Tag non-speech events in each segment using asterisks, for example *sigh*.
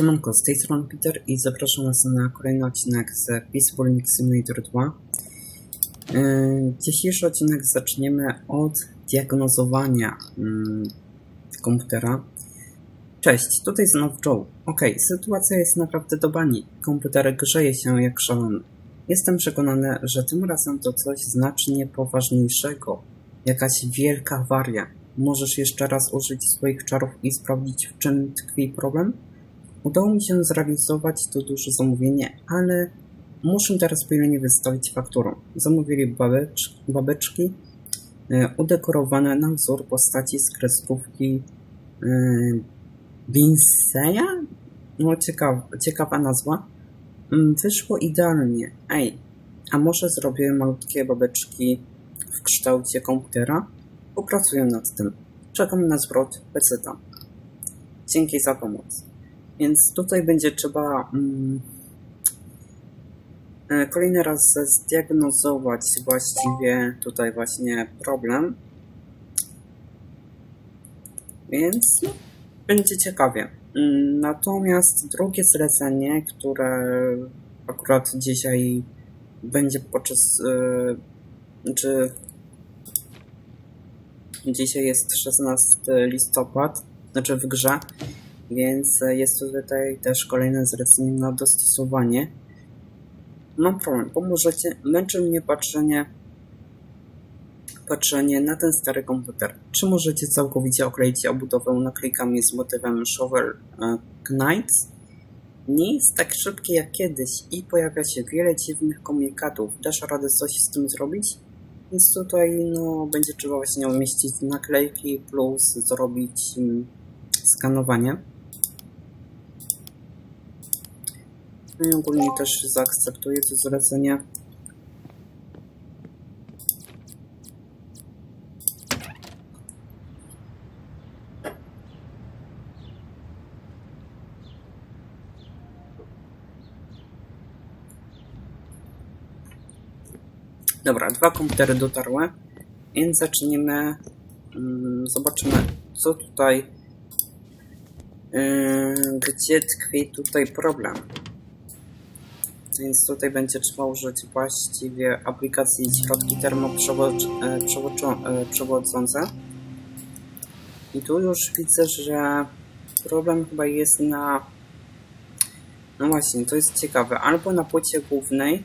Siemanko, z tej strony Peter i zapraszam Was na kolejny odcinek z Peaceful Mix Simulator 2. Yy, Dzisiejszy odcinek zaczniemy od diagnozowania mm, komputera. Cześć, tutaj znowu Joe. Okej, sytuacja jest naprawdę do bani. Komputer grzeje się jak szalony. Jestem przekonany, że tym razem to coś znacznie poważniejszego. Jakaś wielka awaria. Możesz jeszcze raz użyć swoich czarów i sprawdzić, w czym tkwi problem? Udało mi się zrealizować to duże zamówienie, ale muszę teraz pilnie wystawić fakturę. Zamówili babecz, babeczki e, udekorowane na wzór postaci z kreskówki e, Vinceya? No ciekawa, ciekawa nazwa. Mm, Wyszło idealnie. Ej, a może zrobię malutkie babeczki w kształcie komputera? Popracuję nad tym. Czekam na zwrot peceta. Dzięki za pomoc. Więc tutaj będzie trzeba mm, e, kolejny raz zdiagnozować właściwie tutaj właśnie problem. Więc no, będzie ciekawie. Mm, Natomiast drugie zlecenie, które akurat dzisiaj będzie podczas, e, czy dzisiaj jest 16 listopad, znaczy w grze, więc e, jest tutaj też kolejne zlecenie na dostosowanie. Mam problem, pomożecie? Męczy mnie patrzenie patrzenie na ten stary komputer. Czy możecie całkowicie okleić obudowę naklejkami z motywem Shovel e, Knights? Nie jest tak szybkie jak kiedyś i pojawia się wiele dziwnych komunikatów. Dasz radę coś z tym zrobić? Więc tutaj no, będzie trzeba właśnie umieścić naklejki plus zrobić mm, skanowanie. No i ogólnie też zaakceptuję to zlecenie. Dobra, dwa komputery dotarły, więc zaczniemy. mm, Zobaczymy, co tutaj. yy, Gdzie tkwi tutaj problem? Więc tutaj będzie trzeba użyć właściwie aplikacji środki termoprzewodzące. I tu już widzę, że problem chyba jest na. No właśnie, to jest ciekawe. Albo na płycie głównej,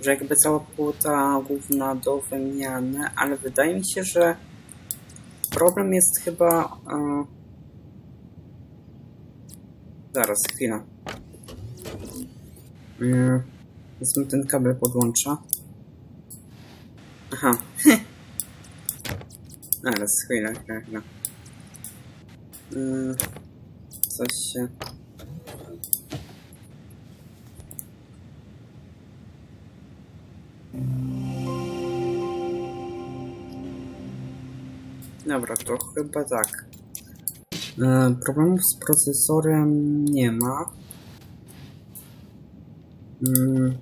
że jakby cała płyta główna do wymiany, ale wydaje mi się, że problem jest chyba. E... Zaraz, chwila. Mm, Wezmę ten kabel podłącza. Aha. *laughs* Zaraz, chwila, chwila, chwila. Mm, Coś się... Dobra, to chyba tak. E, Problemów z procesorem nie ma. Mm.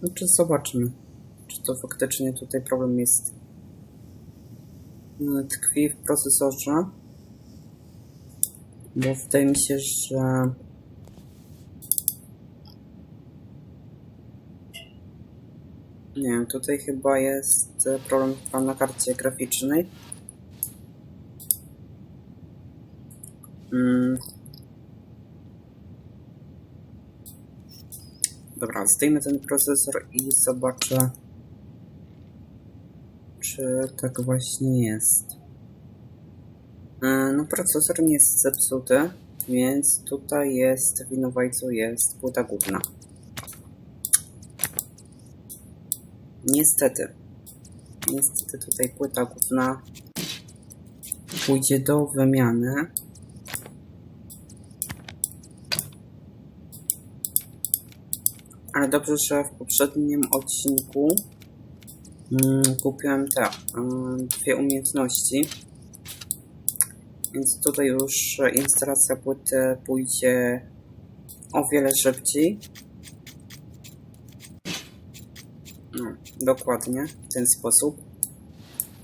Znaczy zobaczmy, czy to faktycznie tutaj problem jest. Tkwi w procesorze. Bo wydaje mi się, że Nie tutaj chyba jest e, problem na karcie graficznej. Mm. Dobra, zdejmę ten procesor i zobaczę, czy tak właśnie jest. E, No, procesor nie jest zepsuty, więc tutaj jest winowajcą jest płyta główna. Niestety. Niestety tutaj płyta główna pójdzie do wymiany. Ale dobrze, że w poprzednim odcinku mm, kupiłem te mm, dwie umiejętności. Więc tutaj już instalacja płyty pójdzie o wiele szybciej. No, dokładnie, w ten sposób.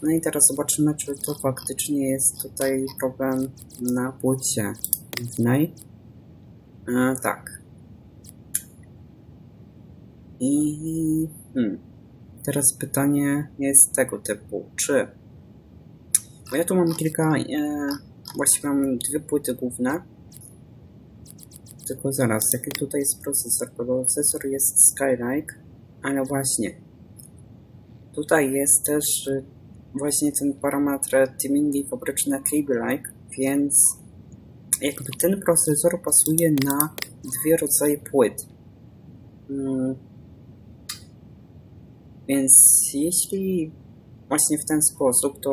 No i teraz zobaczymy, czy to faktycznie jest tutaj problem na płycie głównej. E, tak. I hmm, teraz pytanie jest tego typu, czy bo ja tu mam kilka, e, właściwie mam dwie płyty główne. Tylko zaraz, jaki tutaj jest procesor? Procesor jest Skylake, ale właśnie. Tutaj jest też y, właśnie ten parametr Teaming fabryczne Cable Like, więc jakby ten procesor pasuje na dwie rodzaje płyt. Mm. Więc jeśli właśnie w ten sposób, to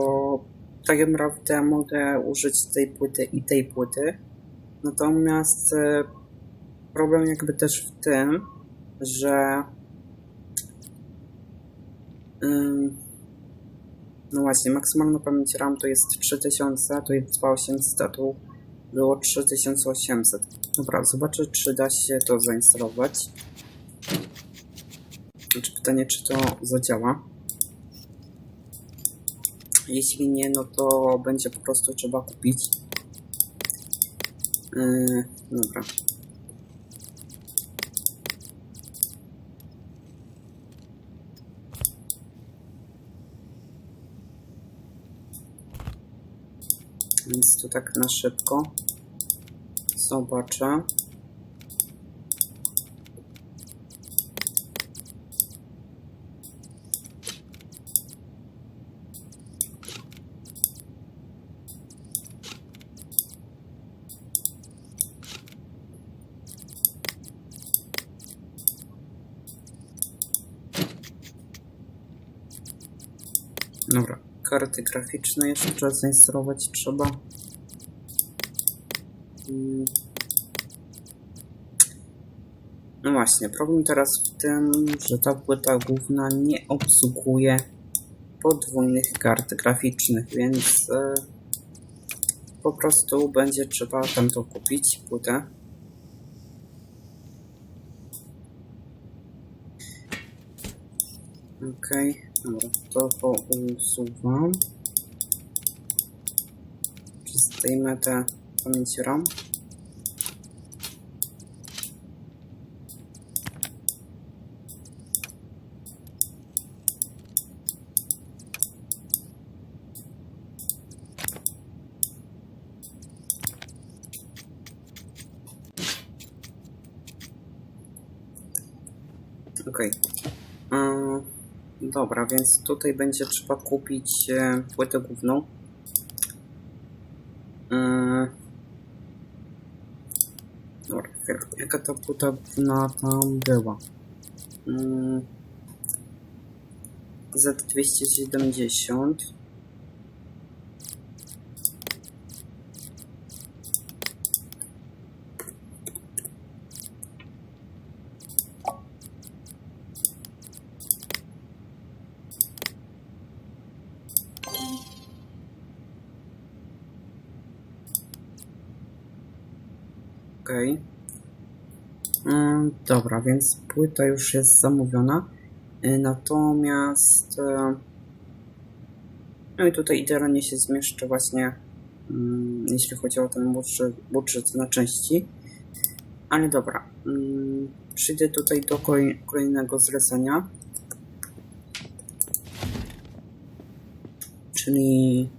tak naprawdę mogę użyć tej płyty i tej płyty. Natomiast e, problem jakby też w tym, że no właśnie, maksymalna pamięć RAM to jest 3000, to jest 2800, a tu było 3800. Dobra, zobaczę czy da się to zainstalować. Znaczy pytanie, czy to zadziała. Jeśli nie, no to będzie po prostu trzeba kupić. Yy, dobra. Więc tu tak na szybko zobaczę. Dobra, karty graficzne jeszcze zainstalować trzeba. Mm. No właśnie, problem teraz w tym, że ta płyta główna nie obsługuje podwójnych kart graficznych, więc e, po prostu będzie trzeba tam to kupić, płytę. Okej, dobra, to pousuwam. Zdejmę tę pamięć RAM. Okej. Yy, Dobra, więc tutaj będzie trzeba kupić e, płytę główną. Yy. Dobra. Jaka ta płyta główna tam była? Yy. Z270. Okej. Mm, dobra, więc płyta już jest zamówiona. Y, Natomiast. e, No i tutaj idealnie się zmieszczę właśnie, mm, jeśli chodzi o ten budżet, budżet na części. Ale dobra. mm, Przyjdę tutaj do kolej- kolejnego zlecenia. Czyli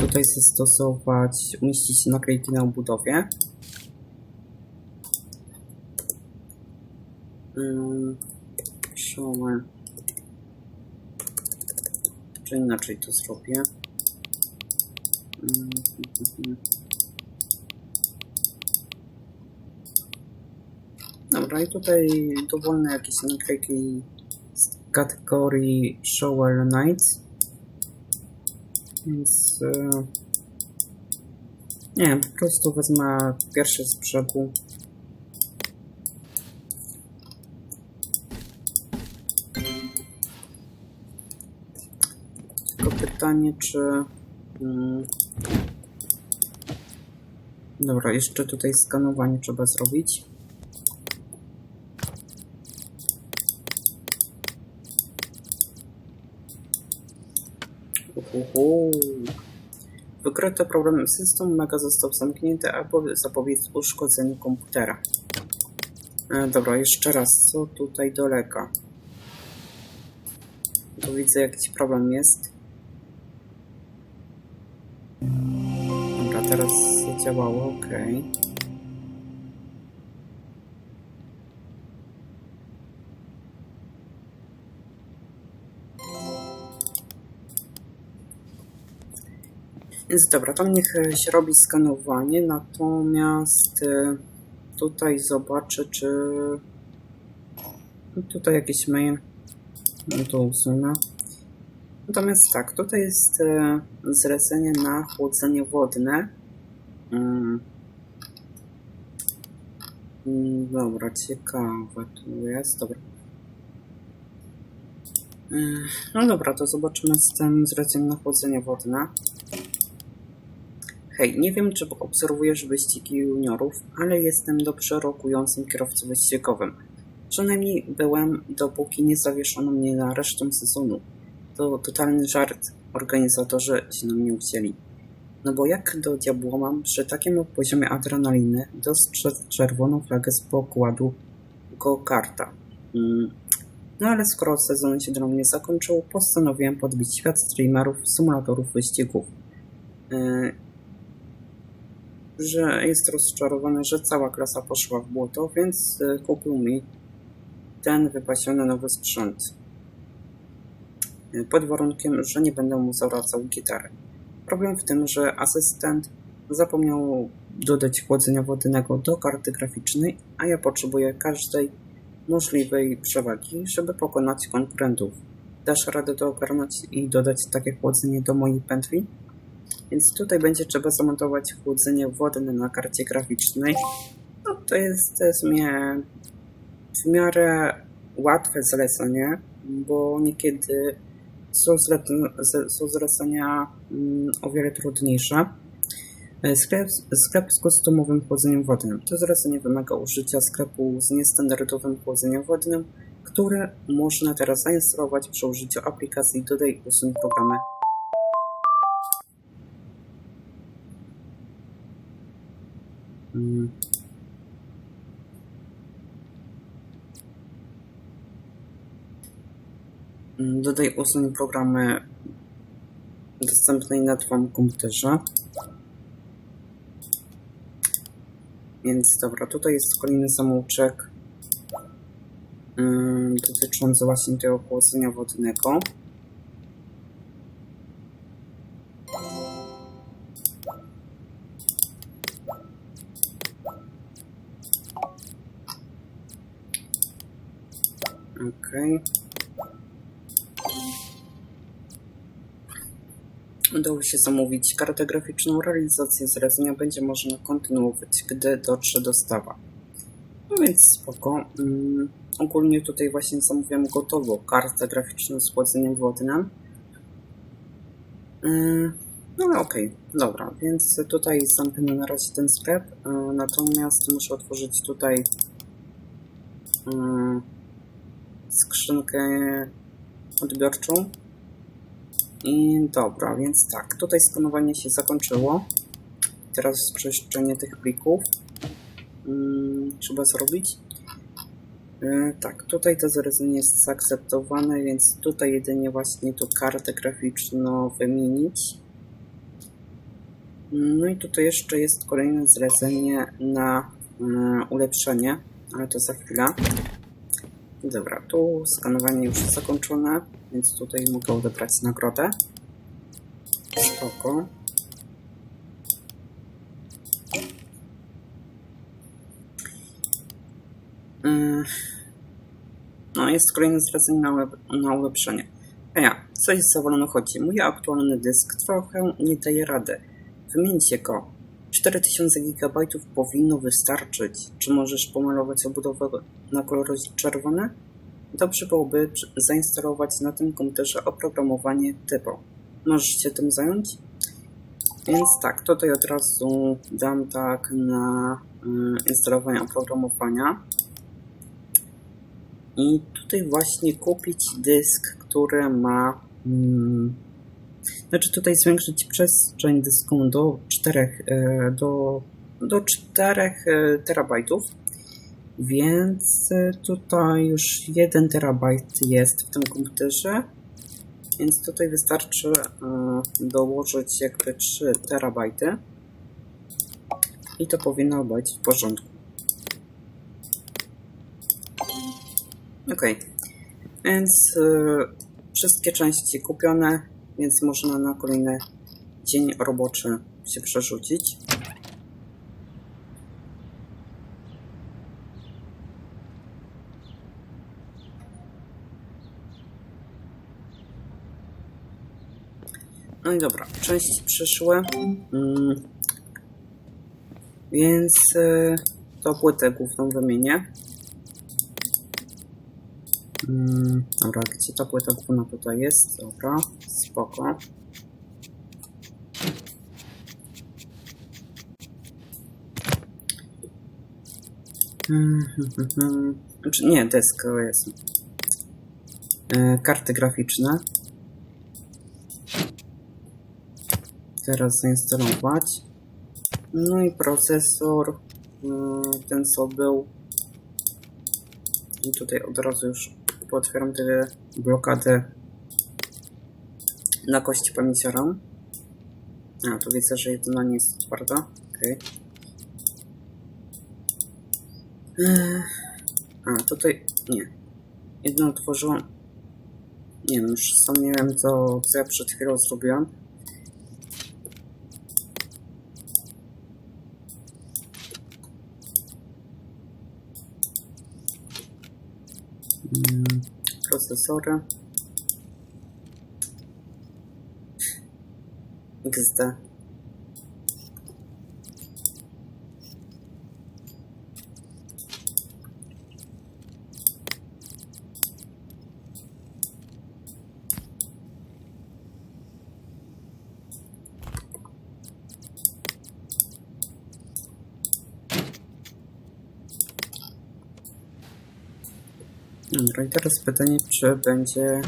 tutaj zastosować, umieścić naklejki na obudowie. Ym, Shower. Czy inaczej to zrobię? Ym. Dobra, i tutaj dowolne jakieś naklejki z kategorii Shower Nights. Więc e, nie po prostu wezmę pierwszy z brzegu. Pytanie, czy. Mm, dobra, jeszcze tutaj skanowanie trzeba zrobić. Uhuhu. Wykryto problem systemu, mega został zamknięty, aby zapobiec uszkodzeniu komputera. E, dobra, jeszcze raz, co tutaj dolega? Tu widzę jakiś problem jest. Zadziałało, okej. Więc dobra, tam niech e, się robi skanowanie, natomiast e, tutaj zobaczę, czy no tutaj jakiś mail, no to usunę. Natomiast tak, tutaj jest e, zlecenie na chłodzenie wodne. Mm. Mm, Dobra, ciekawe tu jest, dobra. Mm, No dobra, to zobaczymy z tym zleceniem na chłodzenie wodne. Hej, nie wiem, czy obserwujesz wyścigi juniorów, ale jestem dobrze rokującym kierowcą wyścigowym. Przynajmniej byłem, dopóki nie zawieszono mnie na resztę sezonu. To totalny żart. Organizatorzy się na mnie ucięli. No bo jak do diabła mam przy takim poziomie adrenaliny dostrzec czerwoną flagę z pokładu go-karta? Mm. No ale skoro sezon się dla mnie zakończył, postanowiłem podbić świat streamerów, symulatorów wyścigów. Yy, że jest rozczarowany, że cała klasa poszła w błoto, więc y, kupił mi ten wypasiony nowy sprzęt. Y, Pod warunkiem, że nie będę mu zawracał gitary. Problem w tym, że asystent zapomniał dodać chłodzenia wodnego do karty graficznej, a ja potrzebuję każdej możliwej przewagi, żeby pokonać konkurentów. Dasz radę to ogarnąć i dodać takie chłodzenie do mojej pętli? Więc tutaj będzie trzeba zamontować chłodzenie wodne na karcie graficznej. No to jest w sumie w miarę łatwe zlecenie, bo niekiedy są, zle- z- są zlecenia mm, o wiele trudniejsze. E, Sklep, sklep z customowym chłodzeniem wodnym. To zlecenie wymaga użycia sklepu z niestandardowym chłodzeniem wodnym, które można teraz zainstalować przy użyciu aplikacji Dodaj usuń programy Mm. Mm, Dodaj usuń programy dostępnej na Twoim komputerze. Więc dobra, tutaj jest kolejny samouczek mm, dotyczący właśnie tego chłodzenia wodnego. Się zamówić kartę graficzną. Realizację zlecenia będzie można kontynuować, gdy dotrze dostawa. No więc spoko. Mm, ogólnie tutaj właśnie zamówiłem gotowo kartę graficzną z chłodzeniem wodnym. Mm, no ale okej, dobra, więc tutaj zamknę na razie ten sklep, y, natomiast muszę otworzyć tutaj y, skrzynkę odbiorczą. I dobra, więc tak, tutaj skanowanie się zakończyło. Teraz przeszczenie tych plików mm, trzeba zrobić. E, tak, tutaj to zlecenie jest zaakceptowane, więc tutaj jedynie właśnie tu kartę graficzną wymienić. No i tutaj jeszcze jest kolejne zlecenie na mm, ulepszenie, ale to za chwilę. Dobra, tu skanowanie już jest zakończone, więc tutaj mogę odebrać nagrodę. Spoko. Ym, No, jest kolejne zlecenie na, na ulepszenie. A ja, coś za wolno chodzi. Mój aktualny dysk trochę nie daje rady. Wymieńcie go. 4000 GB powinno wystarczyć. Czy możesz pomalować obudowę na kolor czerwony? Dobrze byłoby zainstalować na tym komputerze oprogramowanie typu. Możesz się tym zająć? Więc tak, tutaj od razu dam tak na y, instalowanie oprogramowania. I tutaj właśnie kupić dysk, który ma mm, Znaczy tutaj zwiększyć przestrzeń dysku do 4, e, do, do 4 e, terabajtów. Więc e, tutaj już 1 terabajt jest w tym komputerze. Więc tutaj wystarczy dołożyć jakby 3 terabajty. I to powinno być w porządku. Ok. Więc wszystkie części kupione, więc można na kolejny dzień roboczy się przerzucić. No i dobra, części przyszły. Mm. Więc y, to płytę główną wymienię. Mm, dobra, gdzie ta płyta główna tutaj jest? Dobra, spoko. Znaczy, nie, deska jest. E, karty graficzne. Teraz zainstalować. No i procesor, mm, ten co był. I tutaj od razu już potwieram te blokady na kości pamięci RAM. A, tu widzę, że jedna nie jest otwarta. Okej. Ech. A, tutaj nie. Jedną otworzyłam. Nie wiem, już sam nie wiem, co, co ja przed chwilą zrobiłam. процессора. XD. I teraz pytanie, czy będzie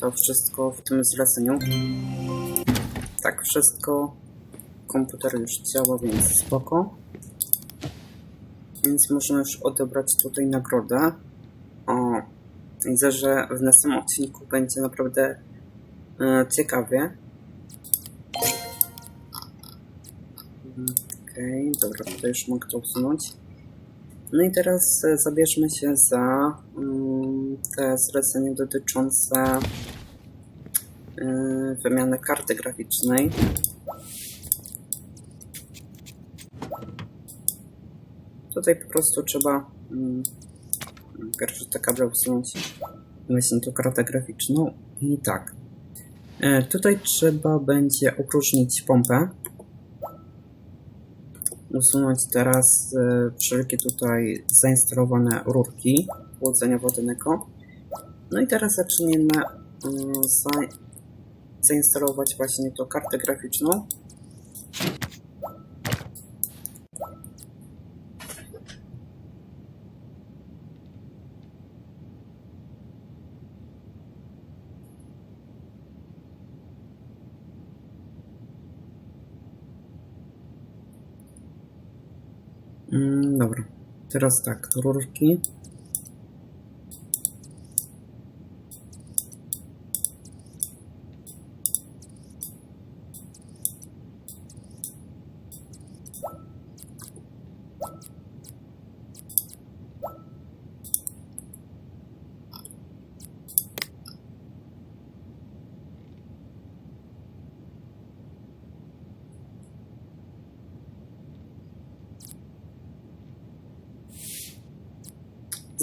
to wszystko w tym zleceniu? Tak, wszystko. Komputer już działa, więc spoko. Więc można już odebrać tutaj nagrodę. O, widzę, że w następnym odcinku będzie naprawdę e, ciekawie. Okej, dobra, tutaj już mogę to usunąć. No i teraz e, zabierzmy się za mm, zlecenie dotyczące e, wymiany karty graficznej. Tutaj po prostu trzeba mm, pierwsze te kable usunąć właśnie tą kartę graficzną i tak. E, Tutaj trzeba będzie opróżnić pompę usunąć teraz e, wszelkie tutaj zainstalowane rurki chłodzenia wodnego. No i teraz zaczniemy mm, za, zainstalować właśnie tą kartę graficzną. Mm, dobra. Teraz tak, rurki.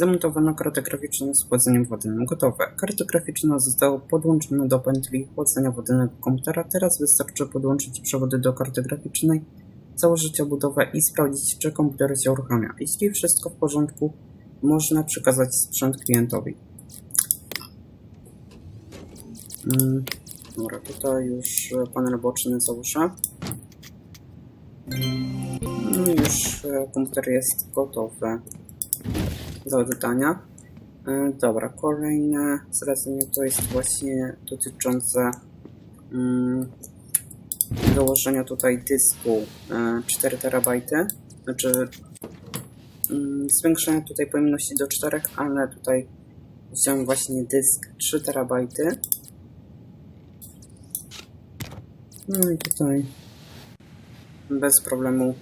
Zamontowano kartę graficzną z chłodzeniem wodnym. Gotowe. Karta graficzna została podłączona do pętli chłodzenia wodnego komputera. Teraz wystarczy podłączyć przewody do karty graficznej, założyć obudowę i sprawdzić, czy komputer się uruchamia. Jeśli wszystko w porządku, można przekazać sprzęt klientowi. Mm, Dobra, tutaj już panel boczny założę. I już e, komputer jest gotowy do oddania. E, Dobra, kolejne zlecenie to jest właśnie dotyczące mm, dołożenia tutaj dysku e, 4 terabajty, znaczy mm, zwiększenia tutaj pojemności do 4, ale tutaj wziąłem właśnie dysk 3 terabajty. No i tutaj bez problemu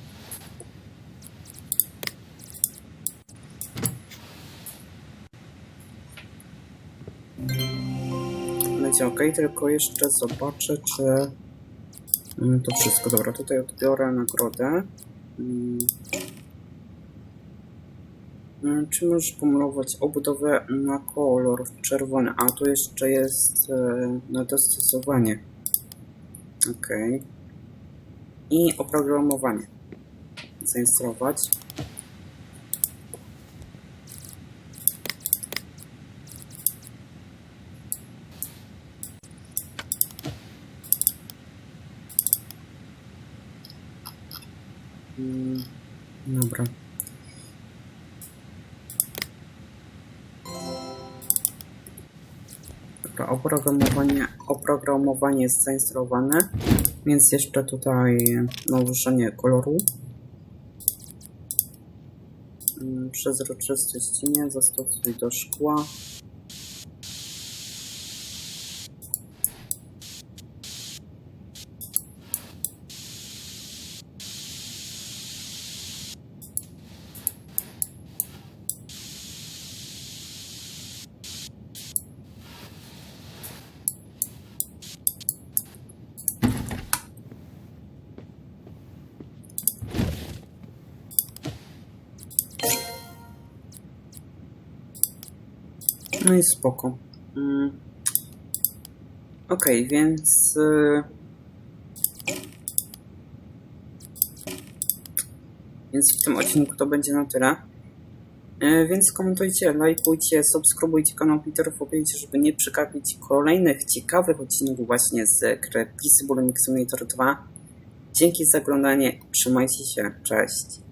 będzie ok, tylko jeszcze zobaczę, czy mm, to wszystko. Dobra, tutaj odbiorę nagrodę. Mm. Mm, Czy możesz pomalować obudowę na kolor czerwony? A tu jeszcze jest e, na dostosowanie. Ok. I oprogramowanie. Zainstalować. Dobra. Dobra, oprogramowanie, oprogramowanie jest zainstalowane, więc jeszcze tutaj nałożenie koloru. Mm, Przezroczystość nie zastosuj do szkła. No i spoko. Mm. Okej, więc. y, Więc w tym odcinku to będzie na tyle. Y, Więc komentujcie, lajkujcie, subskrybujcie kanał Peter Powiecie, żeby nie przegapić kolejnych ciekawych odcinków właśnie z gry Peaceable Simulator 2. Dzięki za oglądanie, trzymajcie się, cześć.